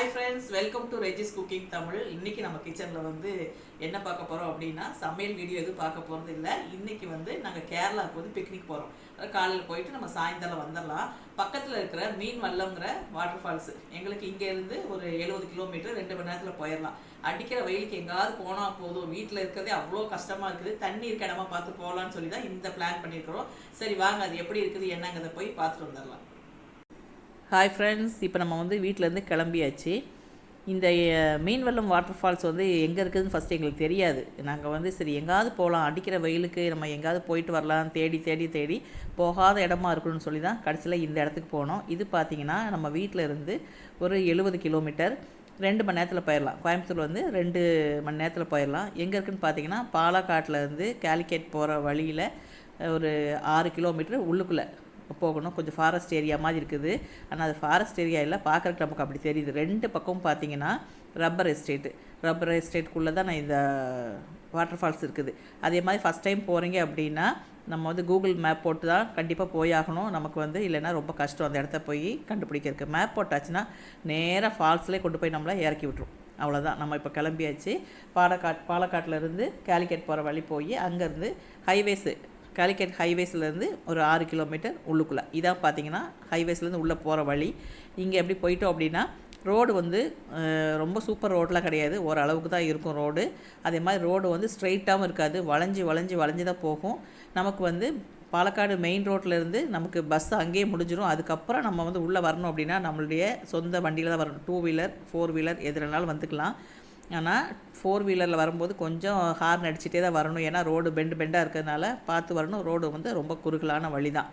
Hi friends welcome to Reji's cooking Tamil இன்றைக்கி நம்ம கிச்சனில் வந்து என்ன பார்க்க போகிறோம் அப்படின்னா சமையல் வீடியோ எதுவும் பார்க்க போகிறது இல்லை. இன்றைக்கி வந்து நாங்கள் கேரளாவுக்கு வந்து பிக்னிக் போகிறோம் காலையில் போயிட்டு நம்ம சாயந்தரம் வந்துடலாம். பக்கத்தில் இருக்கிற மீன் வல்லங்கிற வாட்டர் ஃபால்ஸ் எங்களுக்கு இங்கேருந்து ஒரு எழுபது கிலோமீட்டர் ரெண்டு மணி நேரத்தில் போயிடலாம். அடிக்கிற வெயிலுக்கு எங்காவது போனால் போதும். வீட்டில் இருக்கிறதே அவ்வளோ கஷ்டமாக இருக்குது. தண்ணி இருக்க இடமா பார்த்து போகலான்னு சொல்லி தான் இந்த பிளான் பண்ணியிருக்கிறோம் சரி வாங்க அது எப்படி இருக்குது என்னங்கிறத போய் பார்த்துட்டு வந்துடலாம். ஹாய் ஃப்ரெண்ட்ஸ் இப்போ நம்ம வந்து வீட்டிலேருந்து கிளம்பியாச்சு. இந்த மீன்வெள்ளம் வாட்டர் ஃபால்ஸ் வந்து எங்கே இருக்குதுன்னு ஃபஸ்ட்டு எங்களுக்கு தெரியாது. நாங்கள் வந்து சரி எங்காவது போகலாம் அடிக்கிற வெயிலுக்கு நம்ம எங்காவது போயிட்டு வரலாம். தேடி தேடி தேடி போகாத இடமா இருக்கணும்னு சொல்லி தான் கடைசியில் இந்த இடத்துக்கு போனோம். இது பார்த்திங்கன்னா நம்ம வீட்டில் இருந்து ஒரு எழுபது கிலோமீட்டர் ரெண்டு மணி நேரத்தில் போயிடலாம் கோயம்புத்தூர் வந்து ரெண்டு மணி நேரத்தில் போயிடலாம் எங்கே இருக்குன்னு பார்த்தீங்கன்னா பாலக்காட்டில் இருந்து கேலிக்கேட் போகிற வழியில் ஒரு ஆறு கிலோமீட்டர் உள்ளுக்குள்ளே. போகணும். கொஞ்சம் ஃபாரஸ்ட் ஏரியா மாதிரி இருக்குது. ஆனால் அது ஃபாரஸ்ட் ஏரியா இல்லை. பார்க்குறக்கு நமக்கு அப்படி தெரியுது. ரெண்டு பக்கமும் பார்த்தீங்கன்னா ரப்பர் எஸ்டேட்டு ரப்பர் எஸ்டேட்டுக்குள்ளே தான் நான் இந்த வாட்டர் ஃபால்ஸ் இருக்குது. அதே மாதிரி ஃபஸ்ட் டைம் போகிறீங்க அப்படின்னா நம்ம வந்து கூகுள் மேப் போட்டு தான் கண்டிப்பாக போயாகணும் நமக்கு வந்து இல்லைன்னா ரொம்ப கஷ்டம் அந்த இடத்த போய் கண்டுபிடிக்கிறதுக்கு. மேப் போட்டாச்சுன்னா நேராக ஃபால்ஸ்லேயே கொண்டு போய் நம்மளை இறக்கி விட்ரும் அவ்வளோதான் நம்ம இப்போ கிளம்பியாச்சு. பாலக்காட் பாலக்காட்டில் இருந்து கேலிக்கேட் போகிற வழி போய் அங்கேருந்து ஹைவேஸு கேலிக்கேட் ஹைவேஸ்லேருந்து ஒரு ஆறு கிலோமீட்டர் உள்ளுக்குள்ளே. இதான் பார்த்தீங்கன்னா ஹைவேஸ்லேருந்து உள்ளே போகிற வழி. இங்கே எப்படி போயிட்டோம் அப்படின்னா ரோடு வந்து ரொம்ப சூப்பர் ரோடெலாம் கிடையாது. ஓரளவுக்கு தான் இருக்கும் ரோடு அதே மாதிரி ரோடு வந்து ஸ்ட்ரைட்டாகவும் இருக்காது. வளைஞ்சி வளைஞ்சி வளைஞ்சி தான் போகும். நமக்கு வந்து பாலக்காடு மெயின் ரோட்லேருந்து நமக்கு பஸ் அங்கேயே முடிஞ்சிடும் அதுக்கப்புறம் நம்ம வந்து உள்ளே வரணும் அப்படின்னா நம்மளுடைய சொந்த வண்டியில் தான் வரணும். டூ வீலர் ஃபோர் வீலர் எதுனாலும் வந்துக்கலாம். ஆனால் ஃபோர் வீலரில் வரும்போது கொஞ்சம் ஹார்ன் அடிச்சுட்டே தான் வரணும். ஏன்னா ரோடு பெண்டு பெண்டாக இருக்கிறதுனால பார்த்து வரணும். ரோடு வந்து ரொம்ப குறுகலான வழி தான்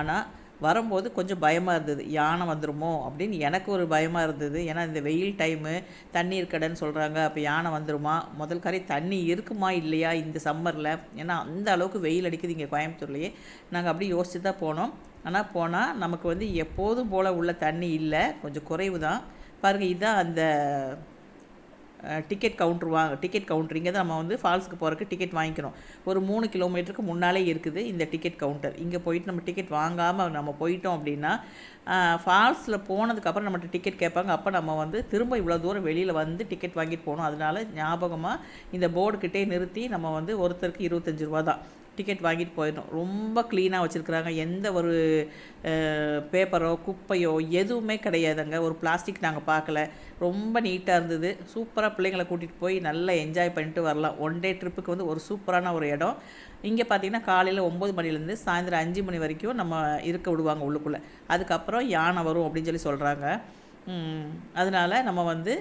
ஆனால் வரும்போது கொஞ்சம் பயமாக இருந்தது. யானை வந்துருமோ அப்படின்னு எனக்கு ஒரு பயமாக இருந்தது. ஏன்னா இந்த வெயில் டைமு தண்ணி இருக்கடன்னு சொல்கிறாங்க அப்போ யானை வந்துருமா? முதல் காரி தண்ணி இருக்குமா? இல்லையா? இந்த சம்மரில் ஏன்னா அந்த அளவுக்கு வெயில் அடிக்குது இங்கே கோயம்புத்தூர்லேயே. நாங்கள் அப்படியே யோசிச்சு தான் போனோம். ஆனால் போனால் நமக்கு வந்து எப்போதும் போல் உள்ள தண்ணி இல்லை. கொஞ்சம் குறைவு தான் பாருங்கள் இதுதான் அந்த டிக்கெட் கவுண்டர் வா டிக்கெட் கவுண்டர் இங்கே தான் நம்ம வந்து ஃபால்ஸுக்கு போகிறக்கு டிக்கெட் வாங்கிக்கணும் ஒரு மூணு கிலோமீட்டருக்கு முன்னாலே இருக்குது இந்த டிக்கெட் கவுண்டர் இங்கே போயிட்டு நம்ம டிக்கெட் வாங்காமல் நம்ம போயிட்டோம் அப்படின்னா ஃபால்ஸில் போனதுக்கப்புறம் நம்மகிட்ட டிக்கெட் கேட்பாங்க. அப்போ நம்ம வந்து திரும்ப இவ்வளோ தூரம் வெளியில் வந்து டிக்கெட் வாங்கிட்டு போகணும். அதனால ஞாபகமாக இந்த போர்டுக்கிட்டே நிறுத்தி நம்ம வந்து ஒருத்தருக்கு இருபத்தஞ்சி ரூபா தான் டிக்கெட் வாங்கிட்டு போயிடணும். ரொம்ப க்ளீனாக வச்சுருக்குறாங்க. எந்த ஒரு பேப்பரோ குப்பையோ எதுவுமே கிடையாதுங்க. ஒரு பிளாஸ்டிக் நாங்கள் பார்க்கல. ரொம்ப நீட்டாக இருந்தது. சூப்பராக பிள்ளைங்களை கூட்டிகிட்டு போய் நல்லா என்ஜாய் பண்ணிட்டு வரலாம். ஒன் டே ட்ரிப்புக்கு வந்து ஒரு சூப்பரான ஒரு இடம். இங்கே பார்த்தீங்கன்னா காலையில் ஒம்பது மணிலேருந்து சாயந்தரம் அஞ்சு மணி வரைக்கும் நம்ம இருக்க விடுவாங்க உள்ளுக்குள்ளே. அதுக்கப்புறம் யானை வரும் அப்படின்னு சொல்லி சொல்கிறாங்க அதனால் நம்ம வந்து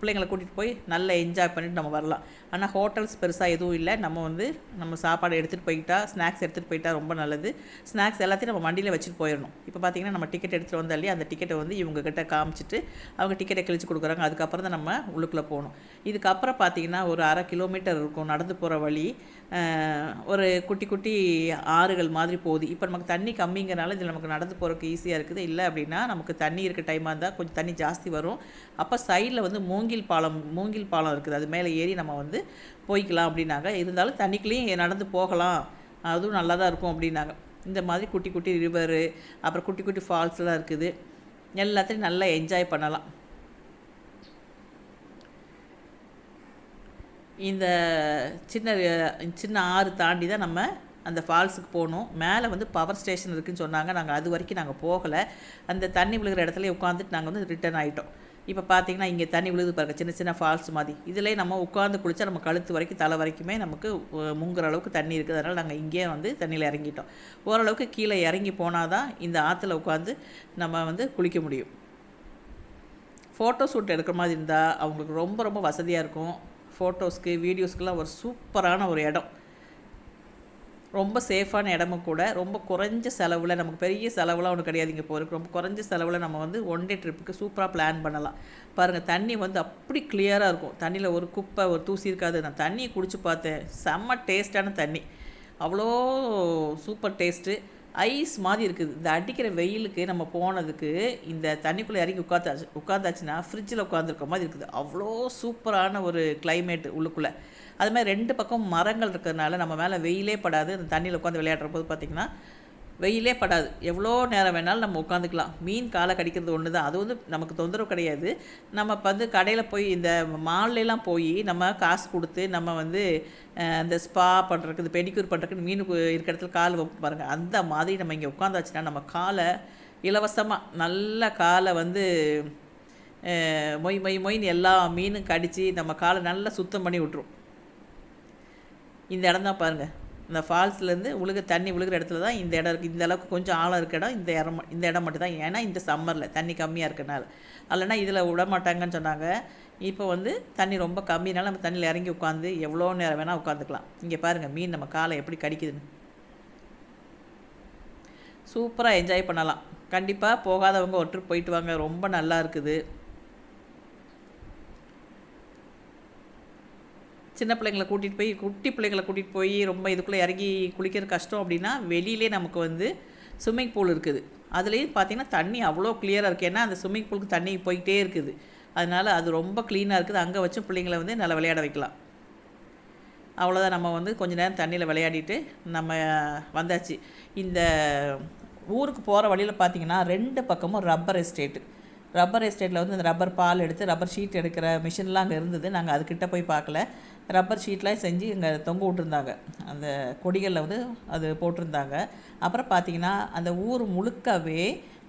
பிள்ளைங்களை கூட்டிகிட்டு போய் நல்லா என்ஜாய் பண்ணிட்டு நம்ம வரலாம். ஆனால் ஹோட்டல்ஸ் பெருசாக எதுவும் இல்லை. நம்ம வந்து நம்ம சாப்பாடு எடுத்துகிட்டு போயிட்டா ஸ்நாக்ஸ் எடுத்துகிட்டு போயிட்டா ரொம்ப நல்லது. ஸ்நாக்ஸ் எல்லாத்தையும் நம்ம வண்டியில் வச்சுட்டு போயிடணும் இப்போ பார்த்தீங்கன்னா நம்ம டிக்கெட் எடுத்துகிட்டு வந்தாலே அந்த டிக்கெட்டை வந்து இவங்கக்கிட்ட காமிச்சிட்டு அவங்க டிக்கெட்டை கிழிச்சு கொடுக்குறாங்க. அதுக்கப்புறம் தான் நம்ம உள்ளுக்குள்ளே போகணும். இதுக்கப்புறம் பார்த்திங்கன்னா ஒரு அரை கிலோமீட்டர் இருக்கும் நடந்து போகிற வழி. ஒரு குட்டி குட்டி ஆறுகள் மாதிரி போகுது. இப்போ நமக்கு தண்ணி கம்மிங்கிறனால இதில் நமக்கு நடந்து போகிறதுக்கு ஈஸியாக இருக்குது. இல்லை அப்படின்னா நமக்கு தண்ணி இருக்க டைமாக இருந்தால் கொஞ்சம் தண்ணி ஜாஸ்தி வரும். அப்போ சைடில் வந்து மூங்கில் பாலம் மூங்கில் பாலம் இருக்குது. அது மேலே ஏறி நம்ம வந்து போய்க்கலாம் அப்படின்னாங்க. இருந்தாலும் தண்ணிக்குள்ளேயும் நடந்து போகலாம். அதுவும் நல்லா தான் இருக்கும் அப்படின்னாங்க. இந்த மாதிரி குட்டி குட்டி ரிவரு அப்புறம் குட்டி குட்டி ஃபால்ஸ்லாம் இருக்குது. எல்லாத்தையும் நல்லா என்ஜாய் பண்ணலாம். இந்த சின்ன சின்ன ஆறு தாண்டி தான் நம்ம அந்த ஃபால்ஸுக்கு போகணும். மேலே வந்து பவர் ஸ்டேஷன் இருக்குதுன்னு சொன்னாங்க. நாங்கள் அது வரைக்கும் நாங்கள் போகலை. அந்த தண்ணி விழுகிற இடத்துல உட்காந்துட்டு நாங்கள் வந்து ரிட்டர்ன் ஆகிட்டோம் இப்போ பார்த்தீங்கன்னா இங்கே தண்ணி விழுது பாருங்க. சின்ன சின்ன ஃபால்ஸ் மாதிரி. இதிலே நம்ம உட்காந்து குளிச்சா நம்ம கழுத்து வரைக்கும் தலை வரைக்குமே நமக்கு முங்குற அளவுக்கு தண்ணி இருக்குது. அதனால் நாங்கள் இங்கேயே வந்து தண்ணியில் இறங்கிட்டோம். ஓரளவுக்கு கீழே இறங்கி போனால் தான் இந்த ஆற்றுல உட்காந்து நம்ம வந்து குளிக்க முடியும். ஃபோட்டோ ஷூட் எடுக்கிற மாதிரி இருந்தால் அவங்களுக்கு ரொம்ப ரொம்ப வசதியாக இருக்கும். ஃபோட்டோஸ்க்கு வீடியோஸ்க்கெலாம் ஒரு சூப்பரான ஒரு இடம். ரொம்ப சேஃபான இடமும் கூட. ரொம்ப குறைஞ்ச செலவில் நமக்கு பெரிய செலவுலாம் ஒன்று கிடையாது இங்கே போகிறதுக்கு ரொம்ப குறைஞ்ச செலவில் நம்ம வந்து ஒன் டே ட்ரிப்புக்கு சூப்பராக பிளான் பண்ணலாம். பாருங்கள் தண்ணி வந்து அப்படி கிளியராக இருக்கும். தண்ணியில் ஒரு குப்பை ஒரு தூசி இருக்காது. நான் தண்ணியை குடிச்சு பார்த்தேன். செம்ம டேஸ்டான தண்ணி. அவ்வளோ சூப்பர் டேஸ்ட்டு ஐஸ் மாதிரி இருக்குது. இந்த அடிக்கிற வெயிலுக்கு நம்ம போனதுக்கு இந்த தண்ணிக்குள்ளே இறங்கி உட்காந்தாச்சு உட்காந்தாச்சுன்னா ஃப்ரிட்ஜில் உட்காந்துருக்க மாதிரி இருக்குது. அவ்வளோ சூப்பரான ஒரு கிளைமேட் உள்ளுக்குள்ளே. அது மாதிரி ரெண்டு பக்கம் மரங்கள் இருக்கிறதுனால நம்ம மேலே வெயிலே படாது. அந்த தண்ணியில் உட்காந்து விளையாடுற போது பார்த்திங்கன்னா வெயிலே படாது. எவ்வளோ நேரம் வேணாலும் நம்ம உட்காந்துக்கலாம். மீன் காலை கடிக்கிறது ஒன்று தான். அது வந்து நமக்கு தொந்தரவு கிடையாது. நம்ம இப்போ வந்து கடையில் போய் இந்த மால்லலாம் போய் நம்ம காசு கொடுத்து நம்ம வந்து இந்த ஸ்பா பண்ணுறதுக்கு இந்த பெடிக்யூர் பண்ணுறதுக்கு மீன் இருக்கிற இடத்துல கால் வைப்போம் பாருங்கள் அந்த மாதிரி நம்ம இங்கே உட்காந்தாச்சுன்னா நம்ம காலை இலவசமாக நல்ல காலை வந்து மொய் மொய் மொய்ன்னு எல்லா மீனும் கடித்து நம்ம காலை நல்லா சுத்தம் பண்ணி விட்ரும் இந்த இடம் தான் பாருங்கள் இந்த ஃபால்ஸ்லேருந்து உழுக தண்ணி விழுகிற இடத்துல தான் இந்த இடம் இருக்குது இந்த அளவுக்கு கொஞ்சம் ஆழம் இருக்க இடம் இந்த இடம் இந்த இடம் மட்டும் தான் ஏன்னா இந்த சம்மரில் தண்ணி கம்மியாக இருக்கனால. இல்லைன்னா இதில் விட மாட்டாங்கன்னு சொன்னாங்க. இப்போ வந்து தண்ணி ரொம்ப கம்மினால நம்ம தண்ணியில் இறங்கி உட்காந்து எவ்வளோ நேரம் வேணால் உட்காந்துக்கலாம். இங்கே பாருங்கள் மீன் நம்ம காலை எப்படி கடிக்குதுன்னு. சூப்பராக என்ஜாய் பண்ணலாம். கண்டிப்பாக போகாதவங்க ஒரு ட்ரிப் போயிட்டு வாங்க. ரொம்ப நல்லா இருக்குது. சின்ன பிள்ளைங்களை கூட்டிகிட்டு போய் குட்டி பிள்ளைங்களை கூட்டிகிட்டு போய் ரொம்ப இதுக்குள்ளே இறங்கி குளிக்கிறது கஷ்டம் அப்படின்னா வெளியிலே நமக்கு வந்து ஸ்விம்மிங் பூல் இருக்குது. அதுலேயும் பார்த்தீங்கன்னா தண்ணி அவ்வளோ கிளியராக இருக்குது ஏன்னா அந்த ஸ்விம்மிங் பூலுக்கு தண்ணி போயிட்டே இருக்குது. அதனால் அது ரொம்ப க்ளீனாக இருக்குது. அங்கே வச்சு பிள்ளைங்களை வந்து நல்லா விளையாட வைக்கலாம். அவ்வளோதான் நம்ம வந்து கொஞ்ச நேரம் தண்ணியில் விளையாடிட்டு நம்ம வந்தாச்சு. இந்த ஊருக்கு போகிற வழியில் பார்த்தீங்கன்னா ரெண்டு பக்கமும் ரப்பர் எஸ்டேட்டு ரப்பர் எஸ்டேட்டில் வந்து இந்த ரப்பர் பால் எடுத்து ரப்பர் ஷீட் எடுக்கிற மிஷின்லாம் அங்கே இருந்தது. நாங்கள் அதுக்கிட்ட போய் பார்க்கல. ரப்பர் ஷீட்லாம் செஞ்சு இங்கே தொங்க விட்டுருந்தாங்க. அந்த கொடிகளில் வந்து அது போட்டிருந்தாங்க. அப்புறம் பார்த்திங்கன்னா அந்த ஊர் முழுக்கவே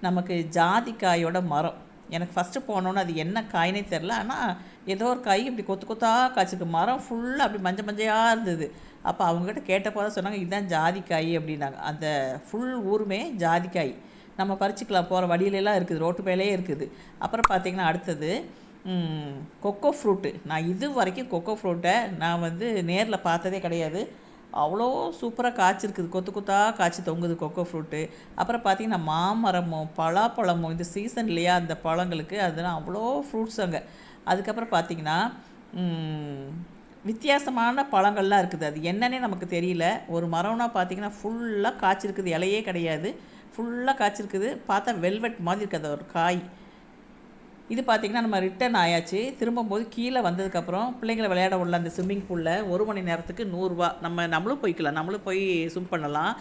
நமக்கு ஜாதிக்காயோட மரம். எனக்கு ஃபஸ்ட்டு போனோன்னு அது என்ன காய்னே தெரில ஆனால் ஏதோ ஒரு காய் இப்படி கொத்து கொத்தாக காய்ச்சிருக்கு. மரம் ஃபுல்லாக அப்படி மஞ்சள் மஞ்சையாக இருந்தது. அப்போ அவங்ககிட்ட கேட்டப்போ தான் சொன்னாங்க இதுதான் ஜாதிக்காய் அப்படின்னாங்க. அந்த ஃபுல் ஊருமே ஜாதிக்காய் நம்ம பறிச்சுக்கலாம் போகிற வழியிலலாம் இருக்குது ரோட்டு மேலேயே இருக்குது. அப்புறம் பார்த்தீங்கன்னா அடுத்தது கொக்கோ ஃப்ரூட்டு. நான் இது வரைக்கும் கொக்கோ ஃப்ரூட்டை நான் வந்து நேரில் பார்த்ததே கிடையாது. அவ்வளோ சூப்பராக காய்ச்சிருக்குது. கொத்து கொத்தாக காய்ச்சி தொங்குது கொக்கோ ஃப்ரூட்டு. அப்புறம் பார்த்திங்கன்னா மாமரமும் பலாப்பழமும் இந்த சீசன் இல்லையா அந்த பழங்களுக்கு அதெல்லாம் அவ்வளோ ஃப்ரூட்ஸ் அங்கே. அதுக்கப்புறம் பார்த்தீங்கன்னா வித்தியாசமான பழங்கள்லாம் இருக்குது. அது என்னன்னே நமக்கு தெரியல. ஒரு மரம்னா பார்த்திங்கன்னா ஃபுல்லாக காய்ச்சிருக்குது. இலையே கிடையாது. ஃபுல்லாக காய்ச்சிருக்குது. பார்த்தா வெல்வெட் மாதிரி இருக்குது. அது ஒரு காய். இது பார்த்திங்கன்னா நம்ம ரிட்டர்ன் ஆயாச்சு. திரும்பும்போது கீழே வந்ததுக்கப்புறம் பிள்ளைங்களை விளையாட உள்ள அந்த ஸ்விம்மிங் பூலில் ஒரு மணி நேரத்துக்கு நூறுரூவா நம்ம நம்மளும் போய்க்கலாம். நம்மளும் போய் ஸ்விம் பண்ணலாம்.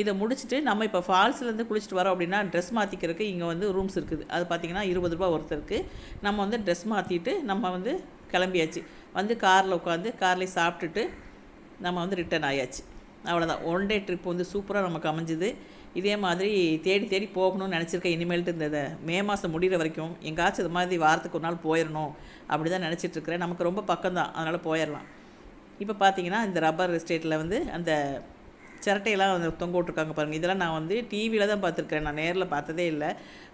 இதை முடிச்சுட்டு நம்ம இப்போ ஃபால்ஸ்லேருந்து குளிச்சுட்டு வரோம் அப்படின்னா ட்ரெஸ் மாற்றிக்கிறதுக்கு இங்கே வந்து ரூம்ஸ் இருக்குது. அது பார்த்திங்கன்னா இருபது ரூபா ஒருத்தருக்கு. நம்ம வந்து ட்ரெஸ் மாற்றிட்டு நம்ம வந்து கிளம்பியாச்சு. வந்து காரில் உட்காந்து கார்லேயே சாப்பிட்டுட்டு நம்ம வந்து ரிட்டர்ன் ஆயாச்சு. அவ்வளோதான் ஒன் டே ட்ரிப் வந்து சூப்பராக நமக்கு அமைஞ்சுது. இதே மாதிரி தேடி தேடி போகணும்னு நினச்சிருக்கேன். இனிமேல்ட்டு இந்த இதை மே மாதம் முடிகிற வரைக்கும் எங்காச்சும் இது மாதிரி வாரத்துக்கு ஒரு நாள் போயிடணும் அப்படி தான் நினச்சிட்ருக்கிறேன். நமக்கு ரொம்ப பக்கம்தான். அதனால் போயிடலாம் இப்போ பார்த்தீங்கன்னா இந்த ரப்பர் எஸ்டேட்டில் வந்து அந்த சிரட்டையெல்லாம் வந்து தொங்க விட்ருக்காங்க பாருங்கள் இதெல்லாம் நான் வந்து டிவியில் தான் பார்த்துருக்கேன் நான் நேரில் பார்த்ததே இல்லை.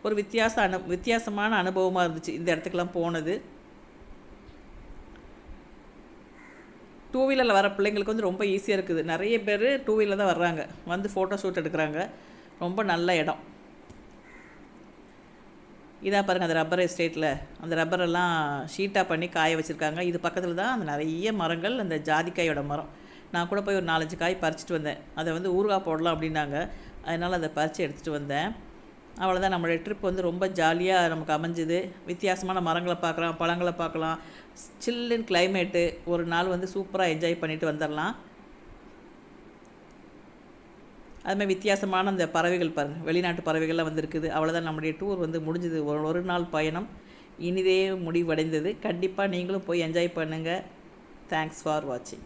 ஒரு வித்தியாச அனு வித்தியாசமான அனுபவமாக இருந்துச்சு. இந்த இடத்துக்குலாம் போனது. டூ வீலரில் வர பிள்ளைங்களுக்கு வந்து ரொம்ப ஈஸியாக இருக்குது. நிறைய பேர் டூ வீலர் தான் வர்றாங்க. வந்து ஃபோட்டோ ஷூட் எடுக்கிறாங்க. ரொம்ப நல்ல இடம். இதாக பாருங்கள் அந்த ரப்பர் எஸ்டேட்டில் அந்த ரப்பரெல்லாம் ஷீட்டாக பண்ணி காய வச்சுருக்காங்க. இது பக்கத்தில் தான் அந்த நிறைய மரங்கள் அந்த ஜாதிக்காயோட மரம். நான் கூட போய் ஒரு நாலஞ்சு காய் பறிச்சிட்டு வந்தேன். அதை வந்து ஊறுகாய் போடலாம் அப்படின்னாங்க. அதனால் அதை பறித்து எடுத்துகிட்டு வந்தேன். அவ்வளோதான் நம்மளுடைய ட்ரிப் வந்து ரொம்ப ஜாலியாக நமக்கு அமைஞ்சுது. வித்தியாசமான மரங்களை பார்க்கலாம் பழங்களை பார்க்கலாம். சில்லுன்னு கிளைமேட்டு ஒரு நாள் வந்து சூப்பராக என்ஜாய் பண்ணிட்டு வந்துடலாம் அதுமாதிரி வித்தியாசமான அந்த பறவைகள் பாருங்கள் வெளிநாட்டு பறவைகள்லாம் வந்திருக்குது. அவ்வளோதான் நம்முடைய டூர் வந்து முடிஞ்சது. ஒரு ஒரு நாள் பயணம். இனிதே முடிவடைந்தது. கண்டிப்பாக நீங்களும் போய் என்ஜாய் பண்ணுங்கள் தேங்க்ஸ் ஃபார் வாட்சிங்